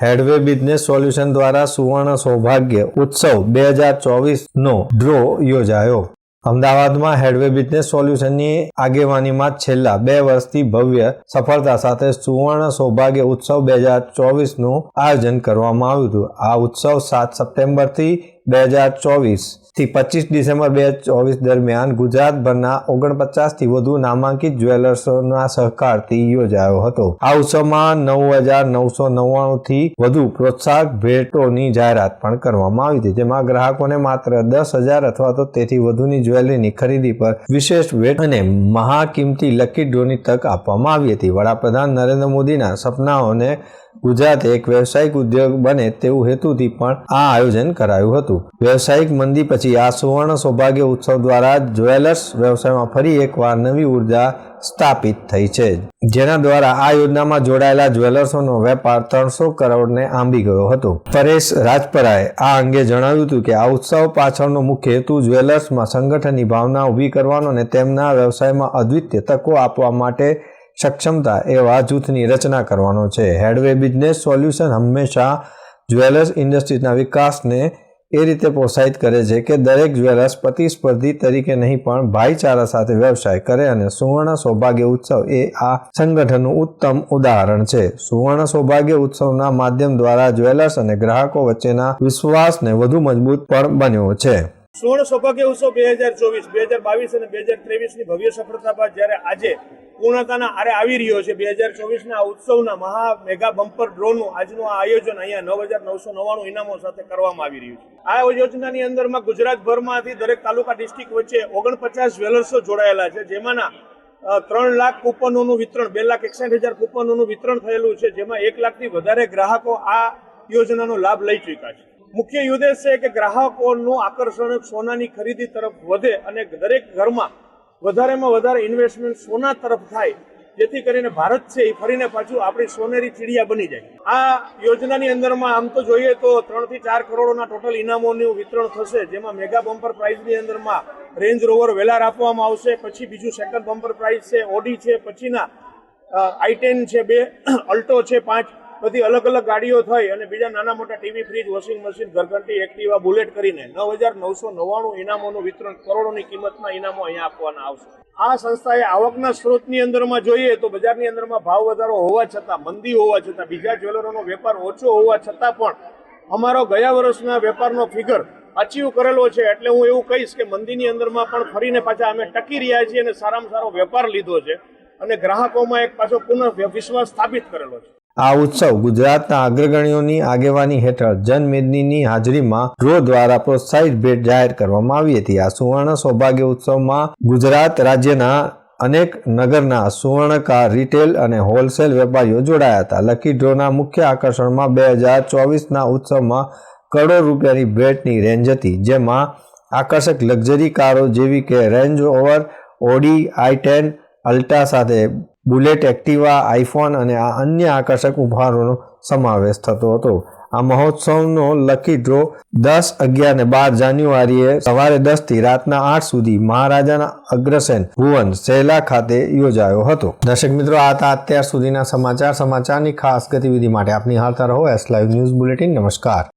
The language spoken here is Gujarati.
હેડવે બિઝનેસ સોલ્યુશન દ્વારા સુવર્ણ સૌભાગ્ય ઉત્સવ બે હજાર ચોવીસનો ડ્રો યોજાયો. અમદાવાદમાં હેડવે બિઝનેસ સોલ્યુશનની આગેવાનીમાં છેલ્લા બે વર્ષથી ભવ્ય સફળતા સાથે સુવર્ણ સૌભાગ્ય ઉત્સવ બે હજાર ચોવીસનું આયોજન કરવામાં આવ્યું હતું. આ ઉત્સવ સાત સપ્ટેમ્બરથી બે હજાર ચોવીસથી પચીસ ડિસેમ્બર બે હજાર ચોવીસ દરમિયાન ગુજરાતભરના ઓગણપચાસથી વધુ નામાંકિત જ્વેલર્સના સહકારથી યોજાયો હતો. આ ઉત્સવમાં નવ હજાર નવસો નવ્વાણુંથી વધુ પ્રોત્સાહક ભેટોની જાહેરાત પણ કરવામાં આવી હતી, જેમાં ગ્રાહકોને માત્ર દસ હજાર અથવા તો તેથી વધુની જ્વેલરીની ખરીદી પર વિશેષ ભેટ અને મહાકિંમતી લકી ડ્રોની તક આપવામાં આવી હતી. વડાપ્રધાન નરેન્દ્ર મોદીના સપનાઓને ગુજરાત એક વ્યવસાયિક ઉદ્યોગ બને તેવું હેતુથી પણ આ આયોજન કરાયું હતું. વ્યવસાયિક મંદી પછી આ સુવર્ણ સૌભાગ્ય ઉત્સવ દ્વારા જ્વેલર્સ વ્યવસાયમાં ફરી એકવાર નવી ઊર્જા સ્થાપિત થઈ છે. જેના દ્વારા આ યોજનામાં જોડાયેલા જ્વેલર્સોનો વેપાર ત્રણસો કરોડને આંબી ગયો હતો. પરેશ રાજપરાએ આ અંગે જણાવ્યું હતું કે આ ઉત્સવ પાછળનો મુખ્ય હેતુ જ્વેલર્સમાં સંગઠનની ભાવના ઊભી કરવાનો અને તેમના વ્યવસાયમાં અદ્વિતીય તકો આપવા માટે સક્ષમતા એવા જૂથની રચના કરવાનો છે. હેડવે બિઝનેસ સોલ્યુશન હંમેશા જ્વેલર્સ ઇન્ડસ્ટ્રીના વિકાસને એ રીતે પ્રોત્સાહિત કરે છે કે દરેક જ્વેલર્સ પ્રતિસ્પર્ધી તરીકે નહીં પણ ભાઈચારા સાથે વ્યવસાય કરે અને સુવર્ણ સૌભાગ્ય ઉત્સવ એ આ સંગઠનનું ઉત્તમ ઉદાહરણ છે. સુવર્ણ સૌભાગ્ય ઉત્સવના માધ્યમ દ્વારા જ્વેલર્સ અને ગ્રાહકો વચ્ચેના વિશ્વાસને વધુ મજબૂત પણ બન્યો છે. સુવર્ણ સૌભાગ્ય ઉત્સવ બે હજાર ચોવીસ, બે હજાર બાવીસ અને બે હજાર ત્રેવીસની ભવ્ય સફળતા બાદ જ્યારે આજે પૂર્ણતાના આરે આવી રહ્યો છે. બે હજાર ચોવીસના ઉત્સવના મહા મેગા બમ્પર ડ્રોનું આજનું આ આયોજન અહીંયા નવ હજાર નવસો નવ્વાણું ઇનામો સાથે કરવામાં આવી રહ્યું છે. આ યોજનાની અંદરમાં ગુજરાતભરમાંથી દરેક તાલુકા ડિસ્ટ્રિક્ટ વચ્ચે ઓગણપચાસ જ્વેલર્સો જોડાયેલા છે. જેમાંના ત્રણ લાખ કૂપનોનું વિતરણ, બે લાખ એકસઠ હજાર કૂપનોનું વિતરણ થયેલું છે. જેમાં એક લાખથી વધારે ગ્રાહકો આ યોજનાનો લાભ લઈ ચૂક્યા છે. મુખ્ય ઉદ્દેશ છે કે ગ્રાહકોનું આકર્ષણ સોનાની ખરીદી તરફ વધે અને દરેક ઘરમાં વધારેમાં વધારે ઇન્વેસ્ટમેન્ટ સોના તરફ થાય, જેથી કરીને ભારત છે એ ફરીને પાછું આપણી સોનેરી ચીડિયા બની જાય. આ યોજનાની અંદરમાં આમ તો જોઈએ તો ત્રણથી ચાર કરોડોના ટોટલ ઇનામોનું વિતરણ થશે, જેમાં મેગા બમ્પર પ્રાઇઝની અંદરમાં રેન્જ રોવર વેલાર આપવામાં આવશે, પછી બીજું સેકન્ડ બમ્પર પ્રાઇઝ છે ઓડી છે, પછીના આઈ ટેન છે, બે, અલ્ટો છે, પાંચ બધી અલગ અલગ ગાડીઓ થઈ અને બીજા નાના મોટા ટીવી ફ્રીજ વોશિંગ મશીન ઘરઘંટી, એક્ટિવા બુલેટ કરીને નવ હજાર નવસો નવ્વાણું ઇનામોનું વિતરણ કરોડોની કિંમતના ઇનામો અહીંયા આપવાના આવશે. આ સંસ્થાએ આવકના સ્ત્રોતની અંદરમાં જોઈએ તો બજારની અંદરમાં ભાવ વધારો હોવા છતાં, મંદી હોવા છતાં, બીજા જ્વેલરોનો વેપાર ઓછો હોવા છતાં પણ અમારો ગયા વર્ષના વેપારનો ફિગર અચીવ કરેલો છે એટલે હું એવું કહીશ કે મંદીની અંદરમાં પણ ફરીને પાછા અમે ટકી રહ્યા છીએ અને સારામાં સારો વેપાર લીધો છે અને ગ્રાહકોમાં એક પાછો પુનઃ વિશ્વાસ સ્થાપિત કરેલો છે. આ ઉત્સવ ગુજરાતના અગ્રગણીઓની આગેવાની હેઠળ જનમેદનીની હાજરીમાં ડ્રો દ્વારા પ્રોત્સાહિત ભેટ જાહેર કરવામાં આવી હતી. આ સુવર્ણ સૌભાગ્ય ઉત્સવમાં ગુજરાત રાજ્યના અનેક નગરના સુવર્ણકાર, રિટેલ અને હોલસેલ વેપારીઓ જોડાયા હતા. લકી ડ્રોના મુખ્ય આકર્ષણમાં બે હજાર ચોવીસના ઉત્સવમાં કરોડ રૂપિયાની ભેટની રેન્જ હતી, જેમાં આકર્ષક લક્ઝરી કારો જેવી કે Range Rover Audi, I ten, Alto સાથે બુલેટ, એક્ટિવા આઈફોન અને આ અન્ય આકર્ષક ઉપહારોનો સમાવેશ થતો હતો. આ મહોત્સવનો લકી ડ્રો દસ અગિયાર ને બાર જાન્યુઆરીએ સવારે દસથી રાતના આઠ સુધી મહારાજાના અગ્રસેન ભુવન સેલા ખાતે યોજાયો હતો. દર્શક મિત્રો, આ હતા અત્યાર સુધીના સમાચાર. સમાચારની ખાસ ગતિવિધિ માટે આપની હાલતા રહો. એસ લાઈવ ન્યૂઝ બુલેટિન નમસ્કાર.